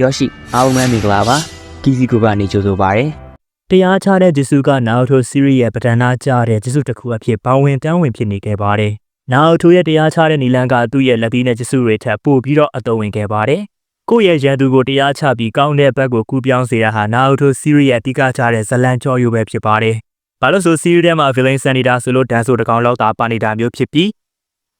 ယောရှိအားလုံးပဲမင်္ဂလာပါကီစီကိုကနေကြိုဆိုပါရစေတရားချတဲ့ဂျေစုကနာအိုတိုစီရီရဲ့ပဒနာကြတဲ့ဂျေစုတစ်ခုအဖြစ်ပေါဝင်တန်းဝင်ဖြစ်နေခဲ့ပါတယ်။နာအိုတိုရဲ့တရားချတဲ့နီလန်ကသူ့ရဲ့လက်သီးနဲ့ဂျေစုတွေထပ်ပို့ပြီးတော့အသုံးဝင်ခဲ့ပါတယ်။ကိုယ့်ရဲ့ရန်သူကိုတရားချပြီးကောင်းတဲ့ဘက်ကိုကူးပြောင်းစေတာဟာနာအိုတိုစီရီရဲ့အဓိကချတဲ့ဇလန်ကြော်ယူပဲဖြစ်ပါတယ်။ဘာလို့ဆိုစီရီထဲမှာ villain စန်နေတာဆိုလို့ဒန်ဆိုတကောင်လောက်သာပါနေတာမျိုးဖြစ်ပြီး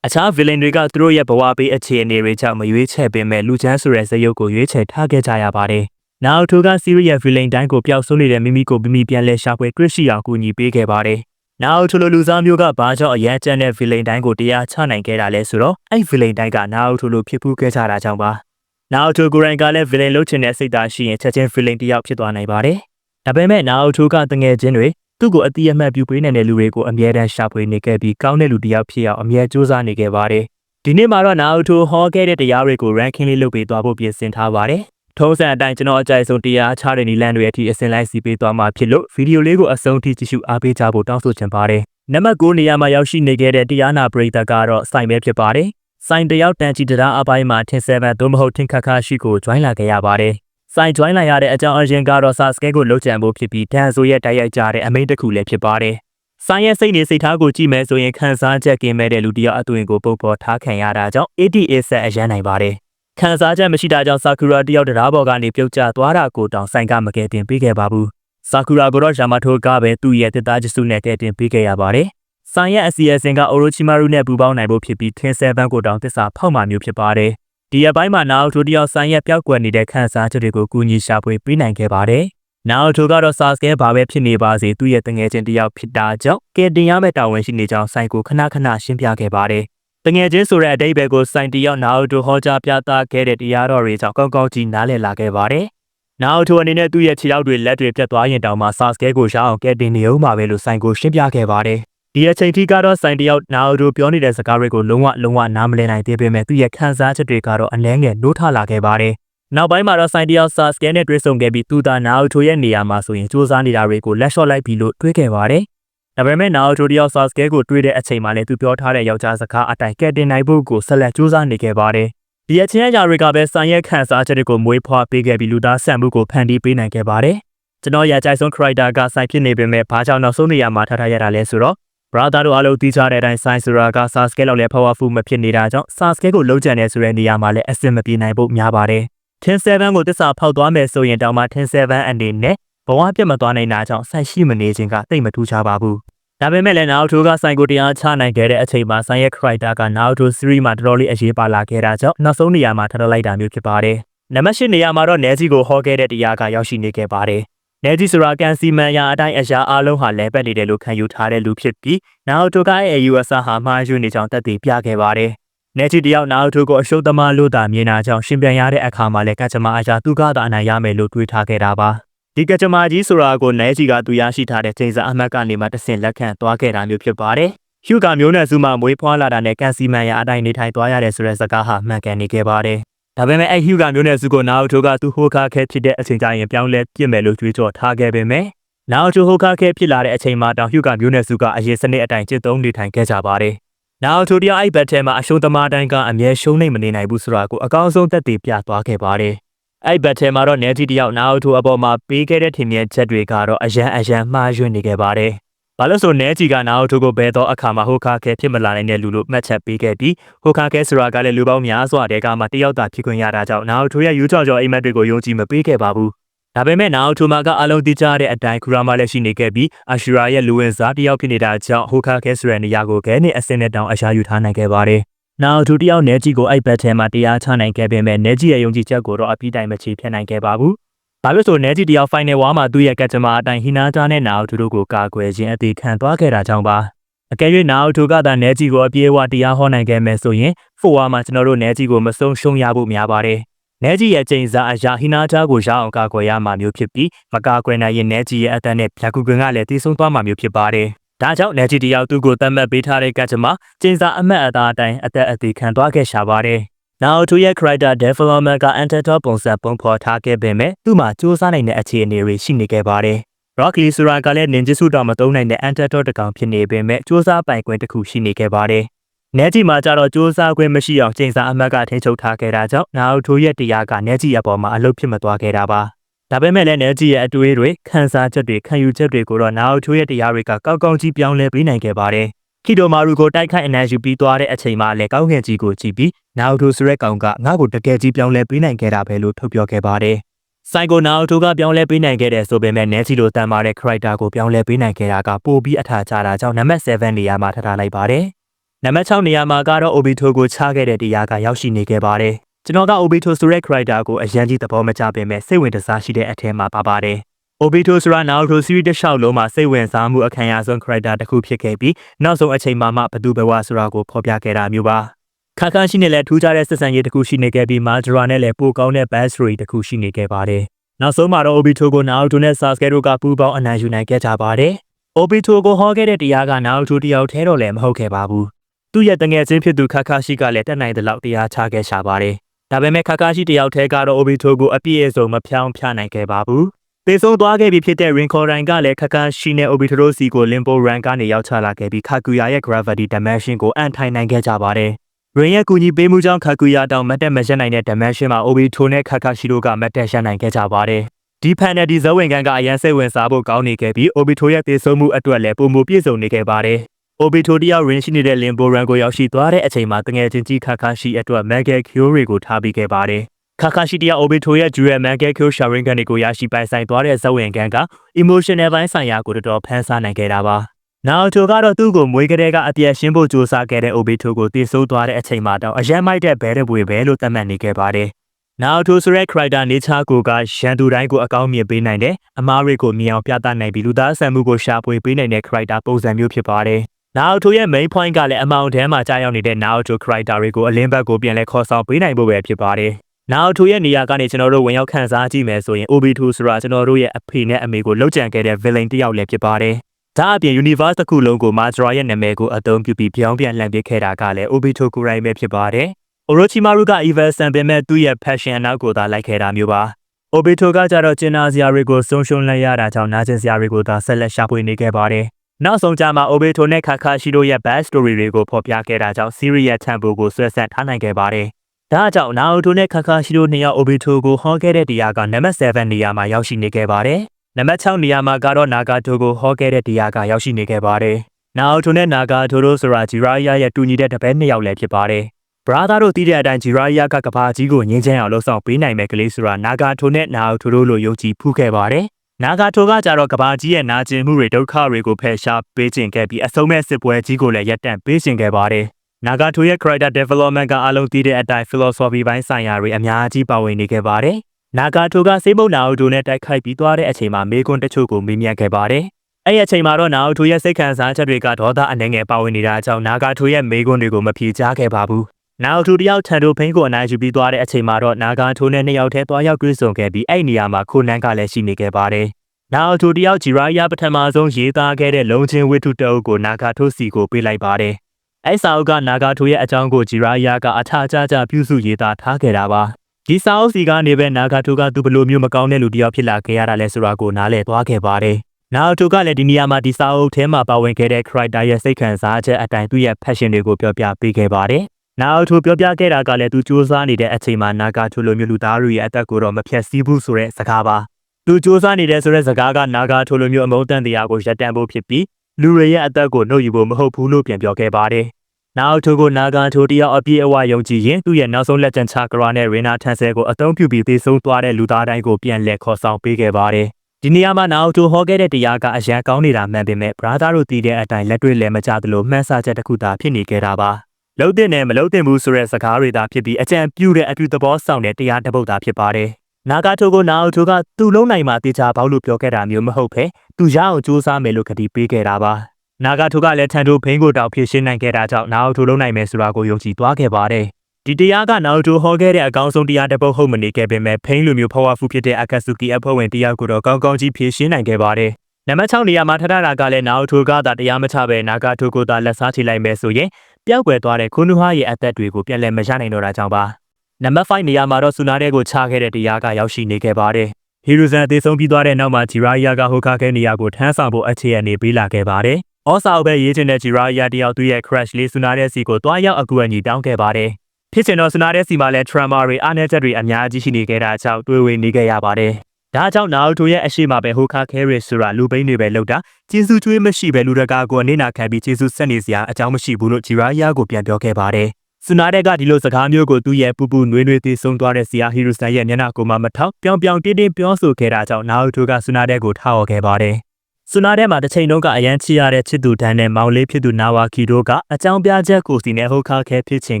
အခြား villain တွေကသူတို့ရဲ့ဘဝပေးအခြေအနေတွေကြောင့်မရွေးချယ်ပင်မဲ့လူချမ်းဆိုတဲ့ဇယုတ်ကိုရွေးချယ်ထားခဲ့ကြရပါတယ်။နာအိုတိုကစီရီရဲ့ villain တိုင်းကိုပျောက်ဆုံးနေတဲ့မိမိကိုမိမိပြန်လဲရှာဖွေတွေ့ရှိအောင်ကူညီပေးခဲ့ပါတယ်။နာအိုတိုလိုလူစားမျိုးကဘာကြောင့်အရန်ကျန်တဲ့ villain တိုင်းကိုတရားချနိုင်ခဲ့တာလဲဆိုတော့အဲ့ villain တိုင်းကနာအိုတိုလိုဖြစ်ပူးခဲ့ကြတာကြောင့်ပါ။နာအိုတိုကိုရိုင်းကလည်း villain လုပ်ချင်တဲ့စိတ်ဓာတ်ရှိရင်ချက်ချင်း villain တစ်ယောက်ဖြစ်သွားနိုင်ပါတယ်။ဒါပေမဲ့နာအိုတိုကတငယ်ချင်းတွေ သူ့ကိုအတိအမှတ်ပြုပေးနိုင်တဲ့လူတွေကိုအမြဲတမ်းရှာဖွေနေခဲ့ပြီးကောင်းတဲ့လူတစ်ယောက်ဖြစ်အောင်အမြဲစူးစမ်းနေခဲ့ပါတယ်။ဒီနေ့မှာတော့နာအိုတိုဟောခဲ့တဲ့တရားတွေကို ranking လေးလုပ်ပေးသွားဖို့ပြင်ဆင်ထားပါတယ်။ထုံးစံအတိုင်းကျွန်တော်အကြိုက်ဆုံးတရားချတဲ့နီလန်တွေအထိအစဉ်လိုက်စီပေးသွားမှာဖြစ်လို့ဗီဒီယိုလေးကိုအဆုံးထိကြည့်ရှုအားပေးကြဖို့တောင်းဆိုချင်ပါတယ်။နံပါတ်9နေရာမှာရောက်ရှိနေခဲ့တဲ့တရားနာပရိသတ်ကတော့စိုင်ပဲဖြစ်ပါတယ်။စိုင်တယောက်တန်ချီတရားအပိုင်းမှာထင်7သို့မဟုတ်ထင်ခါခါရှိကို join လာခဲ့ရပါတယ်။ စိုင် join လာရတဲ့အကြောင်းအရင်းကတော့ Sasuke ကိုလှုပ်ကြံဖို့ဖြစ်ပြီးဒန်ဆိုရဲ့တိုက်ရိုက်ကြတဲ့အမိန့်တစ်ခုလည်းဖြစ်ပါတယ်။ဆိုင်ရဲ့စိတ်နေစိတ်ထားကိုကြည့်မယ်ဆိုရင်ခန်းစားချက်ကင်းမဲ့တဲ့လူတစ်ယောက်အသွင်ကိုပုတ်ပေါ်ထားခံရတာကြောင့် ATA ဆက်အရန်နိုင်ပါတယ်။ခန်းစားချက်မရှိတာကြောင့်ဆာကူရာတယောက်တရားပေါ်ကနေပြုတ်ကျသွားတာကိုတောင်ဆိုင်ကမကယ်တင်ပေးခဲ့ပါဘူး။ဆာကူရာကိုတော့ယာမထိုကပဲသူ့ရဲ့တစ်သားချစုနဲ့တည်တင်ပေးခဲ့ရပါတယ်။ဆိုင်ရဲ့အစီအစဉ်ကအိုရိုချီမာရုနဲ့ပူပေါင်းနိုင်ဖို့ဖြစ်ပြီးထင်းဆဲဘန်းကိုတောင်တစ္ဆာဖောက်မှမျိုးဖြစ်ပါတယ်။ ဒီအပိုင်းမှာနာအိုတိုတယောက်ဆိုင်ရဲ့ပျောက်ကွယ်နေတဲ့ခန်းစားချက်တွေကိုကူညီရှာဖွေပေးနိုင်ခဲ့ပါတယ်။နာအိုတိုကတော့ဆာစကဲဘာပဲဖြစ်နေပါစေသူ့ရဲ့တငယ်ချင်းတစ်ယောက်ဖြစ်တာကြောင့်ကဲတင်ရမယ့်တာဝန်ရှိနေကြောင်းဆိုင်ကိုခဏခဏရှင်းပြခဲ့ပါတယ်။တငယ်ချင်းဆိုတဲ့အတိတ်ဘယ်ကိုဆိုင်တယောက်နာအိုတိုဟောကြားပြသခဲ့တဲ့တရားတော်တွေကြောင့်ကောင်းကောင်းကြီးနားလည်လာခဲ့ပါတယ်။နာအိုတိုအနေနဲ့သူ့ရဲ့ခြေထောက်တွေလက်တွေပြတ်သွားရင်တောင်မှဆာစကဲကိုရအောင်ကဲတင်နေအောင်ပါပဲလို့ဆိုင်ကိုရှင်းပြခဲ့ပါတယ်။ ဒီအချိန်ထိကတော့ဆိုင်တယောက်နာအိုတိုပြောနေတဲ့စကားတွေကိုလုံးဝလုံးဝနားမလည်နိုင်သေးပေမဲ့သူ့ရဲ့ခံစားချက်တွေကတော့အနှဲငယ်နှိုးထလာခဲ့ပါတယ်။နောက်ပိုင်းမှာတော့ဆိုင်တယောက်ဆာစကဲနဲ့တွေ့ဆုံခဲ့ပြီးသူသာနာအိုတိုရဲ့နေရာမှာဆိုရင်စူးစမ်းနေတာတွေကိုလက်လျှော့လိုက်ပြီလို့တွေးခဲ့ပါတယ်။ဒါပေမဲ့နာအိုတိုတယောက်ဆာစကဲကိုတွေးတဲ့အချိန်မှာလည်းသူပြောထားတဲ့ယောက်ျားစကားအတိုင်းကဲတင်နိုင်ဖို့ကိုဆက်လက်စူးစမ်းနေခဲ့ပါတယ်။ဒီအချင်းအရာတွေကပဲဆိုင်ရဲ့ခန့်စားချက်တွေကိုမွေးဖွားပေးခဲ့ပြီးလူသားဆန်မှုကိုဖန်တီးပေးနိုင်ခဲ့ပါတယ်။ကျွန်တော်ရကြိုက်ဆုံး character ကဆိုင်ဖြစ်နေပေမဲ့ဘာကြောင့်နောက်ဆုံးနေရာမှာထားထားရတာလဲဆိုတော့ brother တို့အားလုံးသိကြတဲ့အတိုင်းဆိုင်ဆိုရာက Sasuke လောက်လည်း powerful မဖြစ်နေတာကြောင့် Sasuke ကိုလုံးချန်နေဆိုတဲ့နေရာမှာလည်းအဆင်မပြေနိုင်ဖို့များပါတယ်။10-7ကိုတစ္ဆာဖောက်သွားမယ်ဆိုရင်တောင်မှ10-7အနေနဲ့ဘဝပြတ်မသွားနိုင်တာကြောင့်ဆိုင်ရှိမနေခြင်းကတိတ်မထူးခြားပါဘူး။ဒါပေမဲ့လည်းနာအိုတိုကဆိုင်ကိုတရားချနိုင်ခဲ့တဲ့အချိန်မှာဆိုင်ရဲ့ character ကနာအိုတို series မှာတော်တော်လေးအရေးပါလာခဲ့တာကြောင့်နောက်ဆုံးနေရာမှာထပ်လိုက်တာမျိုးဖြစ်ပါတယ်။နံပါတ်၈နေရာမှာတော့နဲဂျီကိုဟောခဲ့တဲ့တရားကရောက်ရှိနေခဲ့ပါတယ်။ နဲဂျီဆိုတာကန်စီမန်ယာအတိုင်းအရာအလုံးဟာလဲပတ်နေတယ်လို့ခံယူထားတဲ့လူဖြစ်ပြီးနာအိုတိုကရဲ့ USR ဟာမှားယွင်းနေကြောင်းသက်သေပြခဲ့ပါတယ်။နေချီတယောက်နာအိုတိုကိုအရှုံးသမားလို့သာမြင်တာကြောင့်ရှင်ပြန်ရတဲ့အခါမှာလည်းကကြမ္မာအရာသူကသာအနိုင်ရမယ်လို့တွေးထားခဲ့တာပါဒီကကြမ္မာကြီးဆိုတာကိုနဲချီကသူရရှိထားတဲ့ချိန်စာအမှတ်ကနေမှတဆင့်လက်ခံသွားခဲ့တာမျိုးဖြစ်ပါတယ်ဟျူကမျိုးနွယ်စုမှမွေးဖွားလာတာနဲ့ကန်စီမန်ရအတိုင်းနေထိုင်သွားရတဲ့ဆိုတဲ့စကားဟာမှန်ကန်နေခဲ့ပါတယ် ဒါပေမဲ့အဲ့ဟျူကမျိုးနွယ်စုကိုနာအိုတိုကသူဟိုခါခဲဖြစ်တဲ့အချိန်ကျရင်ပြောင်းလဲပြစ်မယ်လို့ကြွေးကြော်ထားခဲ့ပေမဲ့နာအိုတိုဟိုခါခဲဖြစ်လာတဲ့အချိန်မှာတောင်ဟျူကမျိုးနွယ်စုကအရင်စနစ်အတိုင်းကျင့်သုံးနေထိုင်ခဲ့ကြပါတယ်နာအိုတိုတယောက်အဲ့ဘက်ထဲမှာအရှုံးသမားတိုင်းကအမြဲရှုံးနေမနေနိုင်ဘူးဆိုတာကိုအကောင်းဆုံးသက်သေပြသွားခဲ့ပါတယ်။အဲ့ဘက်ထဲမှာတော့နေတီတယောက်နာအိုတိုအပေါ်မှာပေးခဲ့တဲ့ထင်မြင်ချက်တွေကတော့အရန်အရန်မှားယွင်းနေခဲ့ပါတယ်။ ဘာလို့ဆိုနေဂျီကနာအိုတိုကိုဘယ်တော့အခါမှာဟိုခါခဲဖြစ်မလာနိုင်တဲ့လူလို့မှတ်ချက်ပေးခဲ့ပြီးဟိုခါခဲဆိုတာကလည်းလူပေါင်းများစွာတဲကမှတယောက်သာဖြစ်ခွင့်ရတာကြောင့်နာအိုတိုရဲ့ယူချော်ချော်အိမ်မက်တွေကိုယုံကြည်မပေးခဲ့ပါဘူး။ဒါပေမဲ့နာအိုတိုမာကအလုံးတိကျတဲ့အတိုင်းခူရာမာလည်းရှိနေခဲ့ပြီးအရှူရာရဲ့လူဝင်စားတယောက်ဖြစ်နေတာကြောင့်ဟိုခါခဲဆိုတဲ့နေရာကိုခဲနဲ့အစင်းနဲ့တောင်အရှာယူထားနိုင်ခဲ့ပါတယ်။နောက်သူတယောက်နယ်ကြီးကိုအိုက်ဘက်ထဲမှာတရားချနိုင်ခဲ့ပေမဲ့နယ်ကြီးရဲ့ယုံကြည်ချက်ကိုတော့အပြီးတိုင်မချေဖြစ်နိုင်ခဲ့ပါဘူး။ ဘာလို့ဆိုနယ်ကြီးတယောက် final ဝါမှာသူ့ရဲ့ကကြမ္မာအတိုင်းဟီနာတာနဲ့နာအိုတိုတို့ကိုကာကွယ်ခြင်းအသေးခံသွားခဲ့တာကြောင့်ပါ။အကယ်၍နာအိုတိုကသာနယ်ကြီးကိုအပြေးအဝတရားဟောနိုင်ခဲ့မယ်ဆိုရင်ဖိုဝါမှာကျွန်တော်တို့နယ်ကြီးကိုမဆုံးရှုံးရဖို့များပါတယ်။နဲကြီးရဲ့ချိန်စာအရာဟီနာတာကိုရအောင်ကာကွယ်ရမှာမျိုးဖြစ်ပြီးမကာကွယ်နိုင်ရင်နဲကြီးရဲ့အတန်းနဲ့ဖြာကူကွန်ကလည်းတည်ဆုံသွားမှာမျိုးဖြစ်ပါတယ်။ဒါကြောင့်နဲကြီးတယောက်သူ့ကိုတတ်မှတ်ပေးထားတဲ့ကကြမှာချိန်စာအမှတ်အသားအတိုင်းအသက်အသေးခံသွားခဲ့ရှာပါတယ်။ နောက်သူရဲ့ character development က antidote ပုံစံပုံဖော်ထားခဲ့ပေမဲ့သူ့မှာစူးစမ်းနိုင်တဲ့အခြေအနေတွေရှိနေခဲ့ပါတယ်။ Rocky ဆိုတာကလည်း ninjutsu တော့မသုံးနိုင်တဲ့ antidote တစ်ကောင်ဖြစ်နေပေမဲ့စူးစမ်းပိုင်ခွင့်တစ်ခုရှိနေခဲ့ပါတယ်။။နဲကြီးမှာကြတော့စူးစမ်းခွင့်မရှိအောင်ချိန်စာအမတ်ကထိန်းချုပ်ထားခဲ့တာကြောင့်နာအိုတိုရဲ့တရားကနဲကြီးအပေါ်မှာအလုပ်ဖြစ်မသွားခဲ့တာပါ။ဒါပေမဲ့လည်းနဲကြီးရဲ့အတွေးတွေခန်းစားချက်တွေခံယူချက်တွေကိုတော့နာအိုတိုရဲ့တရားတွေကကောက်ကောက်ကြီးပြောင်းလဲပေးနိုင်ခဲ့ပါတယ်။ ခီတိုမာရူကိုတိုက်ခိုက်အနံယူပြီးသွားတဲ့အချိန်မှာလည်းကောင်းငင်ကြီးကိုကြည့်ပြီးနာအိုတိုဆိုတဲ့ကောင်ကငါ့ကိုတကယ်ကြီးပြောင်းလဲပေးနိုင်ခဲ့တာပဲလို့ထုတ်ပြောခဲ့ပါတယ်။ဆိုင်ကိုနာအိုတိုကပြောင်းလဲပေးနိုင်ခဲ့တဲ့ဆိုပေမဲ့နဲကြီးလိုတန်မာတဲ့ character ကိုပြောင်းလဲပေးနိုင်ခဲ့တာကပိုပြီးအထာကျတာကြောင့်နံပါတ်7နေရာမှာထပ်ထားလိုက်ပါတယ်။နံပါတ်6နေရာမှာကတော့ Obito ကိုချခဲ့တဲ့တရားကရောက်ရှိနေခဲ့ပါတယ်။ကျွန်တော်က Obito ဆိုတဲ့ character ကိုအရင်ကြီးသဘောမကျပေမဲ့စိတ်ဝင်စားရှိတဲ့အထက်မှာပါပါတယ်။ Obito ဆိုတာ Naruto series တစ်လျှောက်လုံးမှာစိတ်ဝင်စားမှုအခံရဆုံး character တစ်ခုဖြစ်ခဲ့ပြီးနောက်ဆုံးအချိန်မှာမှဘသူဘဝဆိုတာကိုဖော်ပြခဲ့တာမျိုးပါ။ခါခန်းရှိနေလဲထူးခြားတဲ့ဆက်ဆံရေးတစ်ခုရှိနေခဲ့ပြီး Madara နဲ့လည်းပိုကောင်းတဲ့ backstory တစ်ခုရှိနေခဲ့ပါတယ်။နောက်ဆုံးမှာတော့ Obito ကို Naruto နဲ့ Sasuke တို့ကပူးပေါင်းအနိုင်ယူနိုင်ခဲ့ကြပါတယ်။ Obito ကိုဟောခဲ့တဲ့တရားက Naruto တယောက်တည်းတော့လည်းမဟုတ်ခဲ့ပါဘူး။သူ့ရဲ့တငယ်ချင်းဖြစ်သူခါခါရှိကလည်းတက်နိုင်တဲ့လောက်တရားချခဲ့ရှာပါတယ်။ဒါပေမဲ့ခါခါရှိတယောက်တည်းကတော့ Obito ကိုအပြည့်အစုံမဖြောင်းဖြနိုင်ခဲ့ပါဘူး။ သေဆုံးသွားခဲ့ပြီဖြစ်တဲ့ Rinkoran ကလည်းခက်ခန်းရှိနဲ့ Obito တို့စီကို Limbo Rank ကနေရောက်ချလာခဲ့ပြီး Kaguya ရဲ့ Gravity Dimension ကိုအန်ထိုင်နိုင်ခဲ့ကြပါတယ်။ Rin ရဲ့ကူညီပေးမှုကြောင့် Kaguya တောင်မတ်တက်မရက်နိုင်တဲ့ Dimension မှာ Obito နဲ့ Kakashi တို့ကမတ်တက်ရနိုင်ခဲ့ကြပါတယ်။ဒီဖန်နဲ့ဒီဇဝင်ကန်ကအရန်စိတ်ဝင်စားဖို့ကောင်းနေခဲ့ပြီး Obito ရဲ့သေဆုံးမှုအတွက်လည်းပုံမပြည့်စုံနေခဲ့ပါတယ်။ Obito တယောက် Rin ရှိနေတဲ့ Limbo Rank ကိုရောက်ရှိသွားတဲ့အချိန်မှာတငယ်ချင်းကြီး Kakashi အတွက် Mega Kyo တွေကိုထားပြီးခဲ့ပါတယ်။ ခါခါရှိတရ Obito ရဲ့ Dual Manga Kyo Sharingan တွေကိုရရှိပိုင်ဆိုင်သွားတဲ့ဇဝင်ကန်က emotional ဘိုင်းဆိုင်ရာကိုတော်တော်ဖန်ဆားနိုင်ခဲ့တာပါ။ Naruto ကတော့သူ့ကိုမွေးကလေးကအပြည့်ရှင်းဖို့ကြိုးစားခဲ့တဲ့ Obito ကိုတည်ဆိုးသွားတဲ့အချိန်မှာတော့အယမ်းမိုက်တဲ့ဘဲတဲ့ပွေပဲလို့သတ်မှတ်နေခဲ့ပါတယ်။ Naruto ဆိုတဲ့ character nature ကိုကရန်သူတိုင်းကိုအကောင်းမြင်ပေးနိုင်တယ်။အမားတွေကိုမြင်အောင်ပြသနိုင်ပြီးလူသားဆန်မှုကိုရှာဖွေပေးနိုင်တဲ့ character ပုံစံမျိုးဖြစ်ပါတယ်။ Naruto ရဲ့ main point ကလည်းအမောင်ထဲမှာကြာရောက်နေတဲ့ Naruto character တွေကိုအလင်းဘက်ကိုပြန်လဲခေါ်ဆောင်ပေးနိုင်ဖို့ပဲဖြစ်ပါတယ်။ Naruto ရဲ့နေရာကနေကျွန်တော်တို့ဝင်ရောက်ခန်းစားကြည့်မယ်ဆိုရင် Obito ဆိုတာကျွန်တော်တို့ရဲ့အဖေနဲ့အမေကိုလှုပ်ကြံခဲ့တဲ့ villain တစ်ယောက်လည်းဖြစ်ပါတယ်။ဒါအပြင် universe တစ်ခုလုံးကို Madara ရဲ့နာမည်ကိုအသုံးပြုပြီးပြောင်းပြန်လှန်ပစ်ခဲ့တာကလည်း Obito ကိုယ်တိုင်ပဲဖြစ်ပါတယ်။ Orochimaru က Evil Sun ပေမဲ့သူ့ရဲ့ passion အနောက်ကိုသာလိုက်ခဲ့တာမျိုးပါ။ Obito ကကြတော့ကျင်နာစရာတွေကိုဆုံးရှုံးလိုက်ရတာကြောင့်နာကျင်စရာတွေကိုသာဆက်လက်ရှာဖွေနေခဲ့ပါတယ်။နောက်ဆုံးကြမှာ Obito နဲ့ Kakashi တို့ရဲ့ back story တွေကိုဖော်ပြခဲ့တာကြောင့် series ရဲ့ tempo ကိုဆွဲဆက်ထားနိုင်ခဲ့ပါတယ်။ ဒါကြောင့် Naruto နဲ့ Kakashi တို့နှစ်ယောက် Obito ကိုဟောခဲ့တဲ့တရားကနံပါတ်7နေရာမှာရောက်ရှိနေခဲ့ပါတယ်။နံပါတ်6နေရာမှာကတော့ Nagato ကိုဟောခဲ့တဲ့တရားကရောက်ရှိနေခဲ့ပါတယ်။ Naruto နဲ့ Nagato တို့ဆိုတာ Jiraiya ရဲ့တူညီတဲ့တပည့်နှစ်ယောက်လည်းဖြစ်ပါတယ်။ brother တို့တီးတဲ့အတိုင်း Jiraiya ကကဘာကြီးကိုငင်းချမ်းအောင်လှုပ်ဆောင်ပေးနိုင်မဲ့ကလေးဆိုတာ Nagato နဲ့ Naruto တို့လိုယုံကြည်ဖူးခဲ့ပါတယ်။ Nagato ကကြတော့ကဘာကြီးရဲ့နာကျင်မှုတွေဒုက္ခတွေကိုဖယ်ရှားပေးခြင်းခဲ့ပြီးအဆုံးမဲ့စစ်ပွဲကြီးကိုလည်းရပ်တန့်ပေးခြင်းခဲ့ပါတယ်။ Nagato ရဲ့ character development ကအလုံးတည်တဲ့အတိုင်း philosophy ဘိုင်းဆိုင်ရာတွေအများကြီးပါဝင်နေခဲ့ပါတယ်။ Nagato ကစေမုတ် Naruto နဲ့တိုက်ခိုက်ပြီးသွားတဲ့အချိန်မှာမေကွန်းတချို့ကိုမေးမြန်းခဲ့ပါတယ်။အဲ့ဒီအချိန်မှာတော့ Naruto ရဲ့စိတ်ခံစားချက်တွေကဒေါသအနှဲငယ်ပါဝင်နေတာကြောင့် Nagato ရဲ့မေကွန်းတွေကိုမဖြေချခဲ့ပါဘူး။ Naruto တယောက်ထန်တို့ဖိန်းကိုအနိုင်ယူပြီးသွားတဲ့အချိန်မှာတော့ Nagato နဲ့နှစ်ယောက်တည်းသွားရောက်တွေ့ဆုံခဲ့ပြီးအဲ့ဒီနေရာမှာခိုနန်ကလည်းရှိနေခဲ့ပါတယ်။ Naruto တယောက် Jiraiya ပထမဆုံးရေးသားခဲ့တဲ့လုံချင်းဝတ္ထုတအုပ်ကို Nagato စီကိုပေးလိုက်ပါတယ်။ အဲ့စာအုပ်က Nagato ရဲ့အကြောင်းကို Jiraiya ကအထာကျကျပြုစုရေးသားထားခဲ့တာပါ။ဒီစာအုပ်စီကနေပဲ Nagato ကသူဘလို့မျိုးမကောင်းတဲ့လူတစ်ယောက်ဖြစ်လာခဲ့ရတာလဲဆိုတာကိုနားလည်သွားခဲ့ပါတယ်။ Naruto ကလည်းဒီနေရာမှာဒီစာအုပ်ထဲမှာပါဝင်ခဲ့တဲ့ character ရဲ့စိတ်ခံစားချက်အတိုင်းသူ့ရဲ့ passion တွေကိုပြောပြပေးခဲ့ပါတယ်။ Naruto ပြောပြခဲ့တာကလည်းသူစူးစမ်းနေတဲ့အချိန်မှာ Nagato လိုမျိုးလူသားတွေရဲ့အသက်ကိုတော့မဖြတ်စည်းဘူးဆိုတဲ့စကားပါ။သူစူးစမ်းနေတဲ့ဆိုတဲ့စကားက Nagato လိုမျိုးအမုန်းတန်တရားကိုရပ်တန့်ဖို့ဖြစ်ပြီး လူတွေရဲ့အသက်ကိုနှုတ်ယူဖို့မဟုတ်ဘူးလို့ပြန်ပြောခဲ့ပါတယ်။ Naruto ကို Nagato တယောက်အပြည့်အဝယုံကြည်ရင်သူ့ရဲ့နောက်ဆုံးလက်ကျန် chakra နဲ့ Rena Tensei ကိုအသုံးပြုပြီးသေဆုံးသွားတဲ့လူသားတိုင်းကိုပြန်လည်ခေါ်ဆောင်ပေးခဲ့ပါတယ်။ဒီနေရာမှာ Naruto ဟောခဲ့တဲ့တရားကအရန်ကောင်းနေတာမှန်ပေမဲ့ brother တို့တည်တဲ့အတိုင်းလက်တွေ့လည်းမကြသလိုမှန်းဆချက်တစ်ခုသာဖြစ်နေခဲ့တာပါ။လှုပ်တဲ့နဲ့မလှုပ်တဲ့ဘူးဆိုတဲ့စကားတွေသာဖြစ်ပြီးအကြံပြုတဲ့အပြုသဘောဆောင်တဲ့တရားတစ်ပုဒ်သာဖြစ်ပါတယ်။ Nagato ကို Naruto ကသူ့လုံးနိုင်မှာတေချာပေါက်လို့ပြောခဲ့တာမျိုးမဟုတ်ဘဲသူရအောင်စူးစမ်းမယ်လို့ကတိပေးခဲ့တာပါ။ Nagato ကလည်းထန်တိုဖိန်းကိုတောက်ဖြစ်ရှင်းနိုင်ခဲ့တာကြောင့် Naruto လုံးနိုင်မယ်ဆိုတာကိုယုံကြည်သွားခဲ့ပါတယ်။ဒီတရားက Naruto ဟောခဲ့တဲ့အကောင်းဆုံးတရားတစ်ပုဒ်ဟုတ်မနေခဲ့ပေမဲ့ဖိန်းလိုမျိုး powerful ဖြစ်တဲ့ Akatsuki အဖွဲ့ဝင်တယောက်ကိုတော့ကောင်းကောင်းကြီးဖြည့်ရှင်းနိုင်ခဲ့ပါတယ်။နံပါတ်6နေရာမှာထထတာကလည်း Naruto ကသာတရားမချပဲ Nagato ကိုသာလက်စားချလိုက်မယ်ဆိုရင်ပျောက်ကွယ်သွားတဲ့ Konoha ရဲ့အသက်တွေကိုပြန်လည်မရနိုင်တော့တာကြောင့်ပါ။ နံပါတ်5နေရာမှာတော့ဆူနာတဲ့ကိုချခဲ့တဲ့တရားကရောက်ရှိနေခဲ့ပါတယ်။ Hiruzen အသေးဆုံးပြီးသွားတဲ့နောက်မှာ Jiraiya က Hokage နေရာကိုထမ်းဆောင်ဖို့အခြေအနေပေးလာခဲ့ပါတယ်။အော်ဆာပဲရေးချင်တဲ့ဂျီရာယာတယောက်သူ့ရဲ့ crush လေးဆူနာတဲ့စီကိုတွားရောက်အကူအညီတောင်းခဲ့ပါတယ်။ဖြစ်ချင်တော့ဆူနာတဲ့စီမှာလည်း trauma တွေအားနည်းချက်တွေအများကြီးရှိနေခဲ့တာကြောင့်တွေးဝေနေခဲ့ရပါတယ်။ဒါကြောင့်နာအိုတိုရဲ့အရှိမပဲဟိုခါခဲရစ်ဆိုတာလူပိန်းတွေပဲလောက်တာကျေးဇူးကျွေးမရှိပဲလူတကာကိုအနေနာခံပြီးကျေးဇူးဆက်နေစရာအကြောင်းမရှိဘူးလို့ဂျီရာယာကိုပြန်ပြောခဲ့ပါတယ်။ ဆူနာတဲ့ကဒီလိုစကားမျိုးကိုသူ့ရဲ့ပူပူနွေးနွေးသေးဆုံးသွားတဲ့ဆီယာဟီရိုစတန်ရဲ့မျက်နှာကိုမှမထောက်ပြောင်ပြောင်တင်းတင်းပြောဆိုခဲ့တာကြောင့်နာအိုတိုကဆူနာတဲ့ကိုထားော်ခဲ့ပါတယ်။ဆူနာတဲ့မှာတစ်ချိန်လုံးကအရန်ချီရတဲ့ချစ်သူတန်းနဲ့မောင်လေးဖြစ်သူနာဝါကီတို့ကအကြောင်းပြချက်ကိုစီနဲ့ဟိုခါခဲဖြစ်ချင်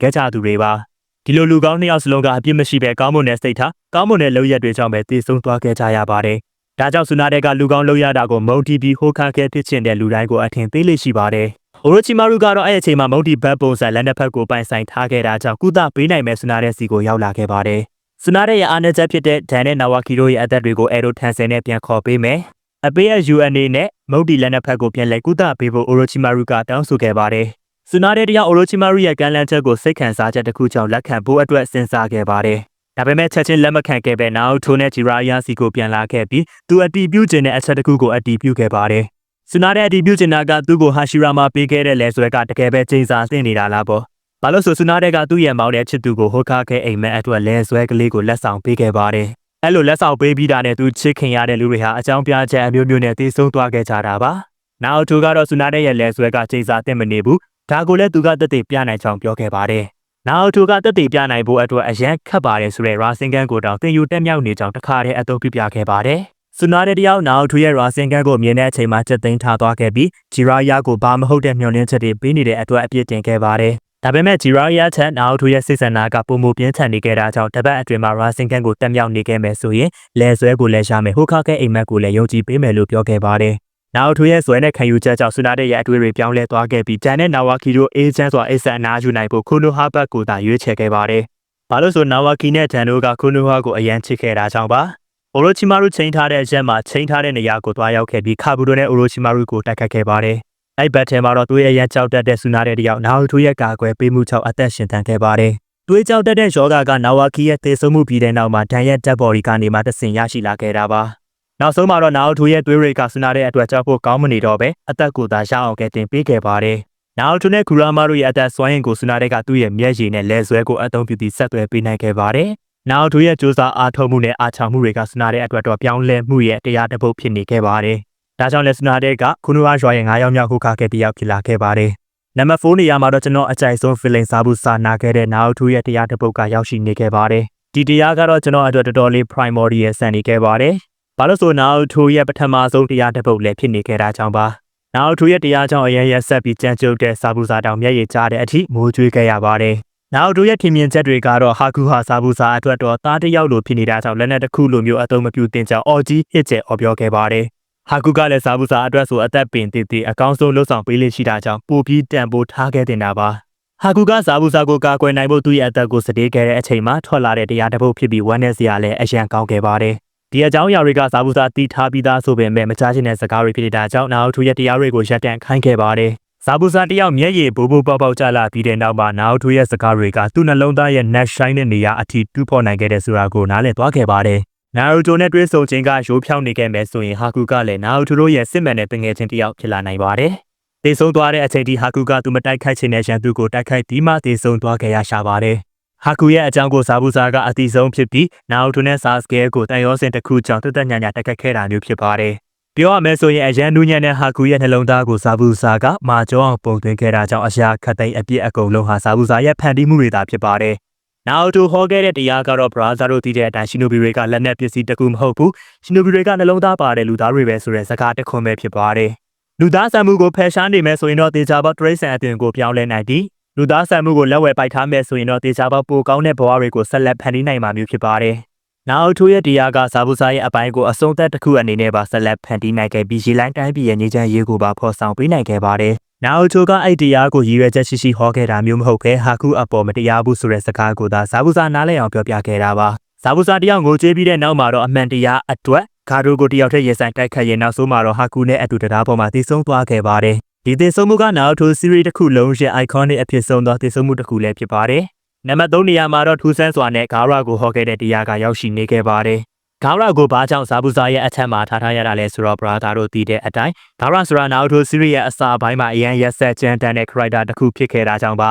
ခဲ့ကြသူတွေပါ။ဒီလိုလူကောင်းနှစ်ယောက်စလုံးကအပြစ်မရှိပဲကောင်းမွန်တဲ့စိတ်ထားကောင်းမွန်တဲ့လုပ်ရက်တွေကြောင့်ပဲတည်ဆုံသွားခဲ့ကြရပါတယ်။ဒါကြောင့်ဆူနာတဲ့ကလူကောင်းလုပ်ရတာကိုမုံတီပြီးဟိုခါခဲဖြစ်ချင်တဲ့လူတိုင်းကိုအထင်သေးလေးရှိပါတယ်။ အိုရိုချီမာရူကတော့အဲ့အချိန်မှာမုံတီဘတ်ပုံစံလက်နှစ်ဖက်ကိုပိုင်ဆိုင်ထားခဲ့တာကြောင့်ကုသပေးနိုင်မဲ့ဆူနာတဲ့စီကိုရောက်လာခဲ့ပါတယ်။ဆူနာတဲ့ရဲ့အားနည်းချက်ဖြစ်တဲ့ဒန်နဲ့နာဝါကီတို့ရဲ့အသက်တွေကိုအဲရိုထန်ဆယ်နဲ့ပြန်ခေါ်ပေးမယ်။အပေးအ UNA နဲ့မုတ်တီလက်နှစ်ဖက်ကိုပြန်လဲကုသပေးဖို့အိုရိုချီမာရူကတောင်းဆိုခဲ့ပါတယ်။ဆူနာတဲ့တရားအိုရိုချီမာရူရဲ့ကမ်းလှမ်းချက်ကိုစိတ်ခံစားချက်တစ်ခုကြောင့်လက်ခံဖို့အတွက်စဉ်းစားခဲ့ပါတယ်။ဒါပေမဲ့ချက်ချင်းလက်မခံခဲ့ပဲနာအိုထိုနဲ့ဂျီရာယာစီကိုပြန်လာခဲ့ပြီးသူအတီးပြုတ်ခြင်းတဲ့အချက်တစ်ခုကိုအတီးပြုတ်ခဲ့ပါတယ်။ ဆူနာတဲ့အတီးပြုတ်ခြင်းကသူ့ကိုဟာရှီရာမာပေးခဲ့တဲ့လဲဆွဲကတကယ်ပဲချိန်စာသင့်နေတာလားပေါ့။ဘာလို့ဆိုဆူနာတဲ့ကသူ့ရဲ့မောင်တဲ့ချစ်သူကိုဟိုခါခဲအိမ်မက်အတွက်လဲဆွဲကလေးကိုလက်ဆောင်ပေးခဲ့ပါတယ်။အဲ့လိုလက်ဆောင်ပေးပြီးတာနဲ့သူချစ်ခင်ရတဲ့လူတွေဟာအကြောင်းပြချက်အမျိုးမျိုးနဲ့တည်ဆုံသွားခဲ့ကြတာပါ။နောက်သူကတော့ဆူနာတဲ့ရဲ့လဲဆွဲကချိန်စာသင့်မနေဘူး။ဒါကိုလည်းသူကတက်တည်ပြနိုင်ချောင်းပြောခဲ့ပါတယ်။နောက်သူကတက်တည်ပြနိုင်ဖို့အတွက်အရန်ခတ်ပါတယ်ဆိုတဲ့ရာစင်ကန်ကိုတောင်တင်ယူတက်မြောက်နေကြောင်းတခါတည်းအသုံးပြပြခဲ့ပါတယ်။ ဆူနာတဲ့တယောက်နောက်ထူရဲ့ရာစင်ကန်ကိုမြင်တဲ့အချိန်မှာချက်သိမ်းထားသွားခဲ့ပြီးဂျီရာယာကိုဘာမဟုတ်တဲ့မျှော်လင့်ချက်တွေပေးနေတဲ့အတွက်အပြစ်တင်ခဲ့ပါတယ်။ဒါပေမဲ့ဂျီရာယာချက်နောက်ထူရဲ့စိတ်ဆန္ဒကပုံမပြင်းထန်နေခဲ့တာကြောင့်တပတ်အတွင်းမှာရာစင်ကန်ကိုတက်မြောက်နေခဲ့မယ်ဆိုရင်လဲဆွဲကိုလည်းရမယ်ဟိုခါကဲအိမ်မက်ကိုလည်းယုံကြည်ပေးမယ်လို့ပြောခဲ့ပါတယ်။နောက်ထူရဲ့ဇွဲနဲ့ခံယူချက်ကြောင့်ဆူနာတဲ့ရဲ့အတွေ့အကြုံပြောင်းလဲသွားခဲ့ပြီးတန်တဲ့နာဝါကီတို့အေဂျင့်စွာအိဆန်အနာယူနိုင်ဖို့ခိုနိုဟာဘတ်ကိုသာရွေးချယ်ခဲ့ပါတယ်။ဘာလို့ဆိုနာဝါကီနဲ့တန်တို့ကခိုနိုဟာကိုအရန်ချစ်ခဲ့တာကြောင့်ပါ။ အိုရိုချီမာရုချိန်ထားတဲ့ရက်မှာချိန်ထားတဲ့နေရာကိုသွားရောက်ခဲ့ပြီးခါဘူတိုနဲ့အိုရိုချီမာရုကိုတိုက်ခတ်ခဲ့ပါတယ်။အဲ့ဘက်ထဲမှာတော့သူ့ရဲ့ရန်ကြောက်တတ်တဲ့ဆူနာတဲ့တယောက်နာဝထူရဲ့ကာကွယ်ပေးမှုကြောင့်အသက်ရှင်သန်ခဲ့ပါတယ်။တွေးကြောက်တတ်တဲ့ယောဂကနာဝါကီရဲ့သေဆုံးမှုပြီးတဲ့နောက်မှာဒန်ရဲ့တက်ဘော်ဒီကနေမှတဆင်ရရှိလာခဲ့တာပါ။နောက်ဆုံးမှာတော့နာဝထူရဲ့သွေးတွေကဆူနာတဲ့အတွက်ကြောက်ဖို့ကောင်းမနေတော့ပဲအသက်ကိုသာရအောင်ကတင်ပေးခဲ့ပါတယ်။နာဝထူနဲ့ခူရာမာတို့ရဲ့အသက်ဆွမ်းရင်ကိုဆူနာတဲ့ကသူ့ရဲ့မျက်ရည်နဲ့လက်ဆွဲကိုအသုံးပြုပြီးဆက်သွယ်ပေးနိုင်ခဲ့ပါတယ်။ နောက်သူရဲ့စူးစမ်းအားထုတ်မှုနဲ့အားချောင်မှုတွေကစနာတဲ့အတွက်တော့ပြောင်းလဲမှုရဲ့တရားတစ်ပုဒ်ဖြစ်နေခဲ့ပါတယ်။ဒါကြောင့်လဲစနာတဲ့ကခုနကရွာရဲ့9ရောက်မြောက်ခုခါခဲ့တယောက်ဖြစ်လာခဲ့ပါတယ်။နံပါတ်4နေရာမှာတော့ကျွန်တော်အကြိုက်ဆုံး feeling စားဖို့စာနာခဲ့တဲ့နောက်သူရဲ့တရားတစ်ပုဒ်ကရောက်ရှိနေခဲ့ပါတယ်။ဒီတရားကတော့ကျွန်တော်အတွက်တော်တော်လေး primary ရဲ့ဆန်နေခဲ့ပါတယ်။ဘာလို့ဆိုနောက်သူရဲ့ပထမဆုံးတရားတစ်ပုဒ်လည်းဖြစ်နေခဲ့တာကြောင့်ပါ။နောက်သူရဲ့တရားကြောင့်အရင်ရက်ဆက်ပြီးကြံကြုတ်တဲ့စာဘူးစာတောင်မျက်ရည်ကျတဲ့အထိမိုးကြွေးခဲ့ရပါတယ်။ နောက်တို့ရဲ့ထင်မြင်ချက်တွေကတော့ဟာကူဟာစာဘူးစာအတွက်တော့သားတစ်ယောက်လိုဖြစ်နေတာကြောင့်လက်နက်တစ်ခုလိုမျိုးအသုံးမပြုသင့်ကြောင်းအော်ကြီးဟစ်ကျဲအော်ပြောခဲ့ပါတယ်။ဟာကူကလည်းစာဘူးစာအတွက်ဆိုအသက်ပင်တည်တည်အကောင်းဆုံးလှုပ်ဆောင်ပေးလိမ့်ရှိတာကြောင့်ပိုပြီးတန်ဖိုးထားခဲ့တင်တာပါ။ဟာကူကစာဘူးစာကိုကာကွယ်နိုင်ဖို့သူ့ရဲ့အသက်ကိုစတေးခဲ့တဲ့အချိန်မှာထွက်လာတဲ့တရားတစ်ပုဒ်ဖြစ်ပြီးဝမ်းနည်းစရာလည်းအယံကောင်းခဲ့ပါတယ်။ဒီအကြောင်းအရာတွေကစာဘူးစာတီးထားပြီးသားဆိုပေမဲ့မချခြင်းတဲ့စကားတွေဖြစ်နေတာကြောင့်နောက်ထူရဲ့တရားတွေကိုရပ်တန့်ခိုင်းခဲ့ပါတယ်။ ဇာဘူစာတယောက်မျက်ရည်ဘူဘူပေါက်ပေါက်ကျလာပြီးတဲ့နောက်မှာနောက်ထူရဲ့စကားတွေကသူ့နှလုံးသားရဲ့ net shine တဲ့နေရာအထိတူးဖော်နိုင်ခဲ့တဲ့ဆိုတာကိုနားလည်သွားခဲ့ပါတယ်။နာရူတိုနဲ့တွဲဆုံခြင်းကရိုးဖြောင်းနေခဲ့မယ်ဆိုရင်ဟာကူကလည်းနာရူတိုတို့ရဲ့စစ်မှန်တဲ့ပင်ငယ်ချင်းတယောက်ဖြစ်လာနိုင်ပါတယ်။တေဆုံးသွားတဲ့အချိန်ထိဟာကူကသူမတိုက်ခိုက်ချင်တဲ့ရန်သူကိုတိုက်ခိုက်ပြီးမှတေဆုံးသွားခဲ့ရရှာပါတယ်။ဟာကူရဲ့အကြောင်းကိုဇာဘူစာကအတိဆုံးဖြစ်ပြီးနာရူတိုနဲ့ဆာစကဲကိုတန်ရောစင်တစ်ခုကြောင့်တက်တက်ညာညာတိုက်ခိုက်ခဲ့တာမျိုးဖြစ်ပါတယ်။ ပြောရမယ်ဆိုရင်အရန်နူးညံ့တဲ့ဟာကူရဲ့နှလုံးသားကိုဇာဘူးစာကမာကျောအောင်ပုံသွင်းခဲ့တာကြောင့်အရာခတ်သိမ်းအပြစ်အကုန်လုံးဟာဇာဘူးစာရဲ့ဖန်တီးမှုတွေသာဖြစ်ပါတယ်။နောက်တူဟောခဲ့တဲ့တရားကတော့ဘရာဇာတို့တည်တဲ့အတိုင်းရှင်နိုဘီတွေကလက်နက်ပစ္စည်းတကူမဟုတ်ဘူး။ရှင်နိုဘီတွေကနှလုံးသားပါတဲ့လူသားတွေပဲဆိုတဲ့စကားတစ်ခွန်းပဲဖြစ်ပါတယ်။လူသားဆန်မှုကိုဖယ်ရှားနေမယ်ဆိုရင်တော့တေချာပေါတရိတ်ဆန်အသွင်ကိုပြောင်းလဲနိုင်သည်။လူသားဆန်မှုကိုလက်ဝဲပိုက်ထားမယ်ဆိုရင်တော့တေချာပေါပိုကောင်းတဲ့ဘဝတွေကိုဆက်လက်ဖန်တီးနိုင်မှာမျိုးဖြစ်ပါတယ်။ နောက်ထိုရဲ့တရားကစာဘူးစာရဲ့အပိုင်းကိုအဆုံးသက်တစ်ခုအနေနဲ့ပါဆက်လက်ဖန်တီးနိုင်ခဲ့ပြီးရေလိုင်းတိုင်းပြည်ရဲ့နေချမ်းရေးကိုပါဖော်ဆောင်ပေးနိုင်ခဲ့ပါတယ်။နောက်ချိုကအဲ့တရားကိုရည်ရွယ်ချက်ရှိရှိဟောခဲ့တာမျိုးမဟုတ်ခဲဟာခုအပေါ်မတရားဘူးဆိုတဲ့စကားကိုသာစာဘူးစာနားလည်အောင်ပြောပြခဲ့တာပါ။စာဘူးစာတယောက်ငိုကြွေးပြီးတဲ့နောက်မှာတော့အမှန်တရားအတွက်ဂါဒိုကိုတယောက်တည်းရေဆိုင်တိုက်ခတ်ရင်နောက်ဆုံးမှာတော့ဟာကူနဲ့အတူတရားပေါ်မှာတည်ဆုံသွားခဲ့ပါတယ်။ဒီတည်ဆုံမှုကနောက်ထို series တစ်ခုလုံးရဲ့ iconic အဖြစ်ဆုံးသောတည်ဆုံမှုတစ်ခုလည်းဖြစ်ပါတယ်။ နံပါတ်3နေရာမှာတော့ထူးဆန်းစွာနဲ့ဂါရာကိုဟောခဲ့တဲ့တရားကရောက်ရှိနေခဲ့ပါတယ်ဂါရကိုဘာကြောင့်ဇာဘူးဇာရဲ့အထက်မှာထားထားရတာလဲဆိုတော့ဘရာသာတို့သိတဲ့အတိုင်းဂါရဆိုတာနာအိုတိုစီရီရဲ့အစာပိုင်းမှာအရန်ရက်ဆက်ကျန်းတန်းတဲ့ character တစ်ခုဖြစ်ခဲ့တာကြောင့်ပါ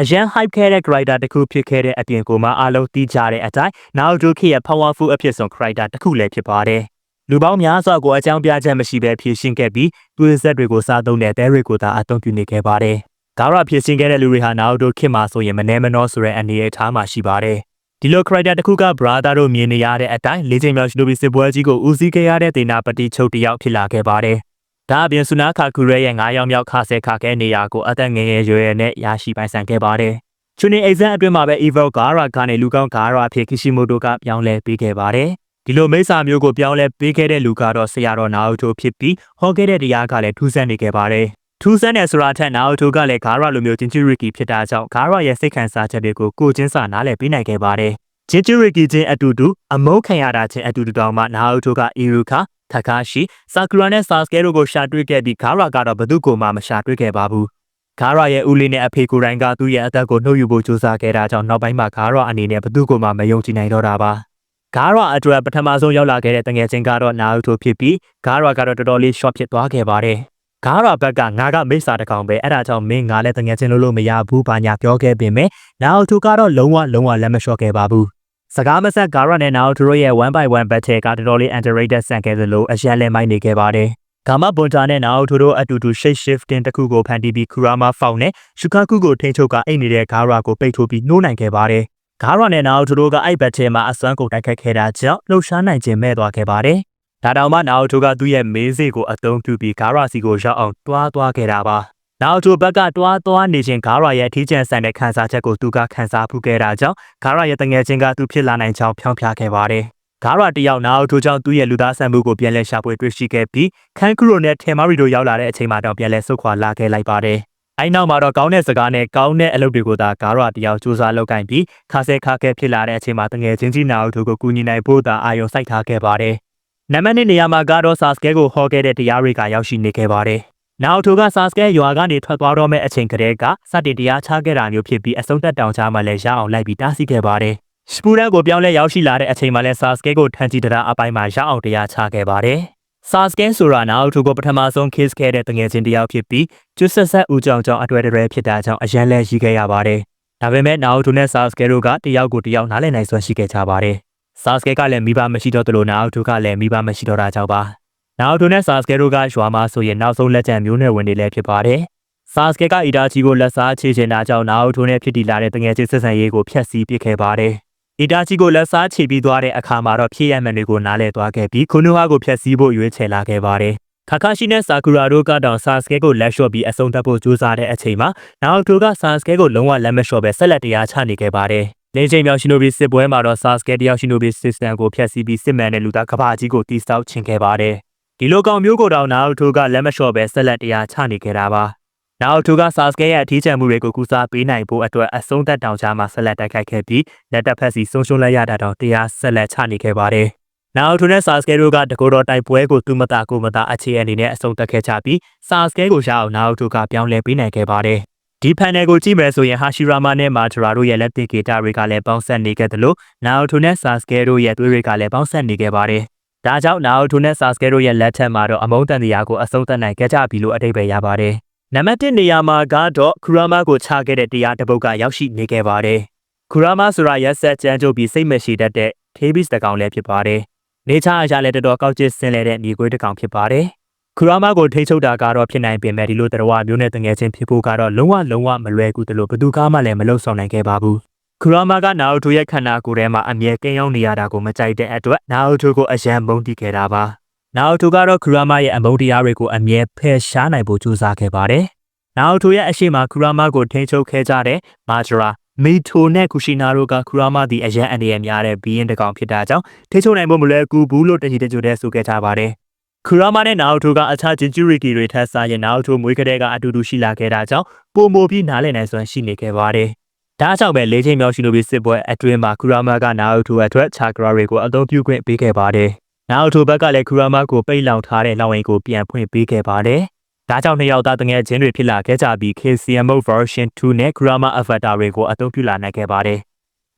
အရန် hype ခဲ့တဲ့ character တစ်ခုဖြစ်ခဲ့တဲ့အပြင်ကိုမှအားလုံးသိကြတဲ့အတိုင်းနာအိုတိုခေရဲ့ powerful အဖြစ်ဆုံး character တစ်ခုလည်းဖြစ်ပါတယ်လူပေါင်းများစွာကိုအကြောင်းပြချက်မရှိဘဲဖြည့်ရှင်းခဲ့ပြီးသူ့ဆက်တွေကိုစားသုံးတဲ့ theory ကိုသာအသုံးပြုနေခဲ့ပါတယ် ဂါရဖြည့်ရှင်းခဲ့တဲ့လူတွေဟာနာအိုတိုခေမှာဆိုရင်မနှဲမနှောဆိုတဲ့အနေအထားမှာရှိပါတယ်ဒီလို character တစ်ခုက brother တို့မြင်နေရတဲ့အတိုင်းလေးချိန်မြောက်ရှိလိုဘီစစ်ပွဲကြီးကိုဦးစီးခဲ့ရတဲ့ဒေနာပတိချုပ်တယောက်ဖြစ်လာခဲ့ပါတယ်။ဒါအပြင်ဆုနာခါကူရဲရဲ့9ရောင်မြောက်ခါဆဲခါခဲနေရာကိုအသက်ငယ်ငယ်ရွယ်ရွယ်နဲ့ရရှိပိုင်ဆိုင်ခဲ့ပါတယ်။ချွနေ exam အတွင်းမှာပဲ Evil Gara ကနေလူကောင်း Gara ဖြစ် Kishimoto ကပြောင်းလဲပေးခဲ့ပါတယ်။ဒီလိုမိစ္ဆာမျိုးကိုပြောင်းလဲပေးခဲ့တဲ့လူကတော့ဆရာတော်နာအိုတိုဖြစ်ပြီးဟောခဲ့တဲ့တရားကလည်းထူးဆန်းနေခဲ့ပါတယ်။ ထူးဆန်းတဲ့ဆိုတာထက်နာအိုတိုကလည်းဂါရလိုမျိုးဂျင်ချူရီကီဖြစ်တာကြောင့်ဂါရရဲ့စိတ်ခံစားချက်တွေကိုကိုချင်းစာနားလည်ပေးနိုင်ခဲ့ပါတယ်။ဂျင်ချူရီကီချင်းအတူတူအမုန်းခံရတာချင်းအတူတူတောင်မှနာအိုတိုကအီရူခါထကာရှိဆာကူရာနဲ့ဆာစကဲတို့ကိုရှာတွေ့ခဲ့ပြီးဂါရကတော့ဘသူ့ကိုမှမရှာတွေ့ခဲ့ပါဘူး။ဂါရရဲ့ဦးလေးနဲ့အဖေကိုယ်တိုင်ကသူ့ရဲ့အသက်ကိုနှုတ်ယူဖို့ကြိုးစားခဲ့တာကြောင့်နောက်ပိုင်းမှာဂါရအနေနဲ့ဘသူ့ကိုမှမယုံကြည်နိုင်တော့တာပါ။ဂါရအတွက်ပထမဆုံးရောက်လာခဲ့တဲ့တငယ်ချင်းကတော့နာအိုတိုဖြစ်ပြီးဂါရကတော့တော်တော်လေး short ဖြစ်သွားခဲ့ပါတယ်။ ဂါရဘက်ကငါကမိစ္ဆာတကောင်ပဲအဲ့ဒါကြောင့်မင်းငါလည်းတငယ်ချင်းလို့လို့မရဘူးဘာညာပြောခဲ့ပေမဲ့နာအိုတိုကတော့လုံးဝလုံးဝလက်မလျှော့ခဲ့ပါဘူးစကားမဆက်ဂါရနဲ့နာအိုတိုရဲ့1 by 1 battle ကတော်တော်လေး underrated ဆန်ခဲ့သလိုအရန်လဲမိုင်းနေခဲ့ပါတယ်ဂါမဘွန်တာနဲ့နာအိုတိုတို့အတူတူ shape shifting တစ်ခုကိုဖန်တီးပြီးခူရာမာဖောင်နဲ့ရှုကာကူကိုထိန်းချုပ်ကအိတ်နေတဲ့ဂါရကိုပိတ်ထိုးပြီးနှိုးနိုင်ခဲ့ပါတယ်ဂါရနဲ့နာအိုတိုတို့ကအဲ့ဘက်ထဲမှာအစွမ်းကုန်တိုက်ခတ်ခဲ့တာကြောင့်လှုပ်ရှားနိုင်ခြင်းမဲ့သွားခဲ့ပါတယ် ဒါတောင်မှနာအိုတိုကသူ့ရဲ့မေးစေ့ကိုအသုံးပြုပြီးဂါရစီကိုရောက်အောင်တွားသွားခဲ့တာပါနောက်ထိုဘက်ကတွားသွားနေခြင်းဂါရရဲ့အထီးကျန်ဆန်တဲ့ခန်းစားချက်ကိုသူကခန်းစားဖူးခဲ့တာကြောင့်ဂါရရဲ့တငယ်ချင်းကသူဖြစ်လာနိုင်ကြောင်းဖြောင်းဖျားခဲ့ပါတယ်။ဂါရတယောက်နောက်ထိုကြောင့်သူ့ရဲ့လူသားဆန်မှုကိုပြန်လည်ရှာဖွေတွေ့ရှိခဲ့ပြီးခန်းကရိုနဲ့ထေမာရီတို့ရောက်လာတဲ့အချိန်မှာတော့ပြန်လည်ဆုတ်ခွာလာခဲ့လိုက်ပါတယ်။အဲနောက်မှာတော့ကောင်းတဲ့စကားနဲ့ကောင်းတဲ့အလုပ်တွေကိုသာဂါရတယောက်စူးစမ်းလုပ်ကင်ပြီးခါဆဲခါခဲဖြစ်လာတဲ့အချိန်မှာတငယ်ချင်းကြီးနာတို့ကိုကူညီနိုင်ဖို့သာအာရုံစိုက်ထားခဲ့ပါတယ်။ နံပါတ်1နေရာမှာကတော့ဆာစကဲကိုဟောခဲ့တဲ့တရားတွေကရောက်ရှိနေခဲ့ပါတယ်။နောက်ထိုကဆာစကဲရွာကနေထွက်သွားတော့မဲ့အချိန်ကလေးကစတင်တရားချခဲ့တာမျိုးဖြစ်ပြီးအဆုံးသက်တောင်ချမှလည်းရအောင်လိုက်ပြီးတားဆီးခဲ့ပါတယ်။စပူရန်ကိုပြောင်းလဲရောက်ရှိလာတဲ့အချိန်မှာလည်းဆာစကဲကိုထန်ချီတရာအပိုင်းမှာရအောင်တရားချခဲ့ပါတယ်။ဆာစကဲဆိုတာနောက်ထိုကိုပထမဆုံး case ခဲ့တဲ့တငယ်ချင်းတယောက်ဖြစ်ပြီးကျွတ်ဆက်ဆက်ဦးကြောင်ကြောင်အတွဲတရဲဖြစ်တာကြောင့်အရန်လဲရှိခဲ့ရပါတယ်။ဒါပေမဲ့နောက်ထိုနဲ့ဆာစကဲတို့ကတယောက်ကိုတယောက်နားလည်နိုင်စွမ်းရှိခဲ့ကြပါတယ်။ ဆာစကဲကလည်းမိဘမရှိတော့သလိုနောက်ထိုကလည်းမိဘမရှိတော့တာကြောင့်ပါ။နောက်ထိုနဲ့ဆာစကဲတို့ကရွာမှာဆိုရင်နောက်ဆုံးလက်ကျန်မျိုးနွယ်ဝင်တွေလည်းဖြစ်ပါတယ်။ဆာစကဲကအီတာချီကိုလက်စားချေချင်တာကြောင့်နောက်ထိုနဲ့ဖြစ်တည်လာတဲ့တငယ်ချင်းဆက်ဆံရေးကိုဖျက်ဆီးပစ်ခဲ့ပါတယ်။အီတာချီကိုလက်စားချေပြီးသွားတဲ့အခါမှာတော့ဖြစ်ရမှန်တွေကိုနားလည်သွားခဲ့ပြီးခုနူဟာကိုဖျက်ဆီးဖို့ရွေးချယ်လာခဲ့ပါတယ်။ခါခါရှိနဲ့ဆာကူရာတို့ကတော့ဆာစကဲကိုလက်လျှော့ပြီးအဆုံးသတ်ဖို့ကြိုးစားတဲ့အချိန်မှာနောက်ထိုကဆာစကဲကိုလုံးဝလက်မလျှော့ပဲဆက်လက်တရားချနေခဲ့ပါတယ်။ လင်းချိန်မြောက်ရှင်နိုဘီစစ်ပွဲမှာတော့ဆာစကဲတယောက်ရှင်နိုဘီ system ကိုဖျက်ဆီးပြီးစစ်မှန်တဲ့လူသားကဘာကြီးကိုတီးဆောက်ချင်ခဲ့ပါတယ်။ဒီလိုကောင်မျိုးကိုတော့နောက်ထိုကလက်မလျှော့ပဲဆက်လက်တရားချနေခဲ့တာပါ။နောက်ထိုကဆာစကဲရဲ့အထီးကျန်မှုတွေကိုကူစားပေးနိုင်ဖို့အတွက်အဆုံးသက်တောင်ချမှာဆက်လက်တိုက်ခိုက်ခဲ့ပြီးလက်တက်ဖက်စီဆုံးရှုံးလိုက်ရတာတော့တရားဆက်လက်ချနေခဲ့ပါတယ်။နောက်ထိုနဲ့ဆာစကဲတို့ကတကောတော်တိုက်ပွဲကိုသူမတာကိုမတာအခြေအနေနဲ့အဆုံးသတ်ခဲ့ကြပြီးဆာစကဲကိုရအောင်နောက်ထိုကပြောင်းလဲပေးနိုင်ခဲ့ပါတယ်။ ဒီဖန်နယ်ကိုကြည့်မယ်ဆိုရင်ဟာရှီရာမာနဲ့မာထရာတို့ရဲ့လက်သစ်ဂီတာတွေကလည်းပေါင်းဆက်နေခဲ့တယ်လို့နာအိုတိုနဲ့ဆာစကဲတို့ရဲ့သွေးတွေကလည်းပေါင်းဆက်နေခဲ့ပါတယ်။ဒါကြောင့်နာအိုတိုနဲ့ဆာစကဲတို့ရဲ့လက်ထက်မှာတော့အမုန်းတန်တရားကိုအဆုံးသတ်နိုင်ခဲ့ကြပြီလို့အတိတ်ပဲရပါတယ်။နံပါတ်1နေရာမှာကတော့ခူရာမာကိုချခဲ့တဲ့တရားတစ်ပုဒ်ကရောက်ရှိနေခဲ့ပါတယ်။ခူရာမာဆိုတာရက်ဆက်ကြမ်းကြုတ်ပြီးစိတ်မရှိတတ်တဲ့ Thebes တကောင်လည်းဖြစ်ပါတယ်။နေချအရာလည်းတော်တော်ကောက်ကျစ်ဆင်းလဲတဲ့ညီကွေးတကောင်ဖြစ်ပါတယ်။ ခူရာမာကိုထိချုပ်တာကတော့ဖြစ်နိုင်ပေမဲ့ဒီလိုတရားမျိုးနဲ့တငယ်ချင်းဖြစ်ဖို့ကတော့လုံးဝလုံးဝမလွယ်ကူတယ်လို့ဘယ်သူမှလည်းမလုပ်ဆောင်နိုင်ခဲ့ပါဘူး။ခူရာမာကနာအိုတိုရဲ့ခန္ဓာကိုယ်ထဲမှာအမြဲကင်းရောက်နေရတာကိုမကြိုက်တဲ့အတွက်နာအိုတိုကိုအယံမုန်းတိခဲ့တာပါ။နာအိုတိုကတော့ခူရာမာရဲ့အမုန်းတရားတွေကိုအမြဲဖယ်ရှားနိုင်ဖို့ကြိုးစားခဲ့ပါတယ်။နာအိုတိုရဲ့အရှိမခူရာမာကိုထိန်းချုပ်ခဲ့ကြတဲ့မာဂျရာမီထိုနဲ့ကူရှိနာတို့ကခူရာမာဒီအရန်အနေရများတဲ့ဘီရင်တကောင်ဖြစ်တာကြောင့်ထိချုံနိုင်ဖို့မလွယ်ကူဘူးလို့တကြီးတကြိုတဲ့ဆိုခဲ့ကြပါတယ်။ ခူရာမာနဲ့နာအိုတိုကအခြားဂျင်ဂျူရီကီတွေထက်စားရင်နာအိုတိုမွေးကလေးကအတူတူရှိလာခဲ့တာကြောင့်ပုံမိုပြီးနားလည်နိုင်စွမ်းရှိနေခဲ့ပါတယ်။ဒါကြောင့်ပဲလေးချိန်မြောက်ရှိလိုပြီးစစ်ပွဲအတွင်းမှာခူရာမာကနာအိုတိုအတွက်ချာဂရာတွေကိုအသုံးပြုခွင့်ပေးခဲ့ပါတယ်။နာအိုတိုဘက်ကလည်းခူရာမာကိုပိတ်လောင်ထားတဲ့လောင်ဝင်ကိုပြန်ဖွင့်ပေးခဲ့ပါတယ်။ဒါကြောင့်နှစ်ယောက်သားတငယ်ချင်းတွေဖြစ်လာခဲ့ကြပြီး KCMO version 2နဲ့ Grammar Avatar တွေကိုအသုံးပြုလာနိုင်ခဲ့ပါတယ်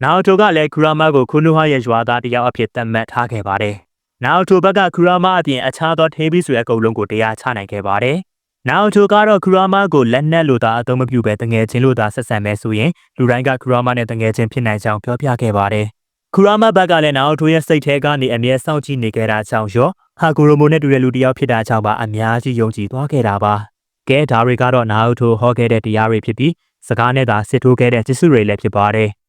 နာအိုတိုကလည်းခူရာမာကိုခုနူဟာရဲ့ရွာသားတစ်ယောက်အဖြစ်သတ်မှတ်ထားခဲ့ပါတယ်။ နာအိုတိုဘက်ကခူရာမာအပြင်အခြားသောထေးပြီးဆိုတဲ့အကုန်လုံးကိုတရားချနိုင်ခဲ့ပါတယ်။နာအိုတိုကတော့ခူရာမာကိုလက်နက်လိုသာအသုံးမပြုဘဲတငယ်ချင်းလိုသာဆက်ဆံမဲ့ဆိုရင်လူတိုင်းကခူရာမာနဲ့တငယ်ချင်းဖြစ်နိုင်ကြောင်းပြောပြခဲ့ပါတယ်။ခူရာမာဘက်ကလည်းနာအိုတိုရဲ့စိတ်ထဲကနေအမြဲစောင့်ကြည့်နေကြတာကြောင့်ရောဟာဂူရိုမိုနဲ့တူတဲ့လူတစ်ယောက်ဖြစ်တာကြောင့်ပါအများကြီးယုံကြည်သွားခဲ့တာပါ။ကဲဒါတွေကတော့နာအိုတိုဟောခဲ့တဲ့တရားတွေဖြစ်ပြီးစကားနဲ့သာစစ်ထိုးခဲ့တဲ့ကျစ်စုတွေလည်းဖြစ်ပါတယ်။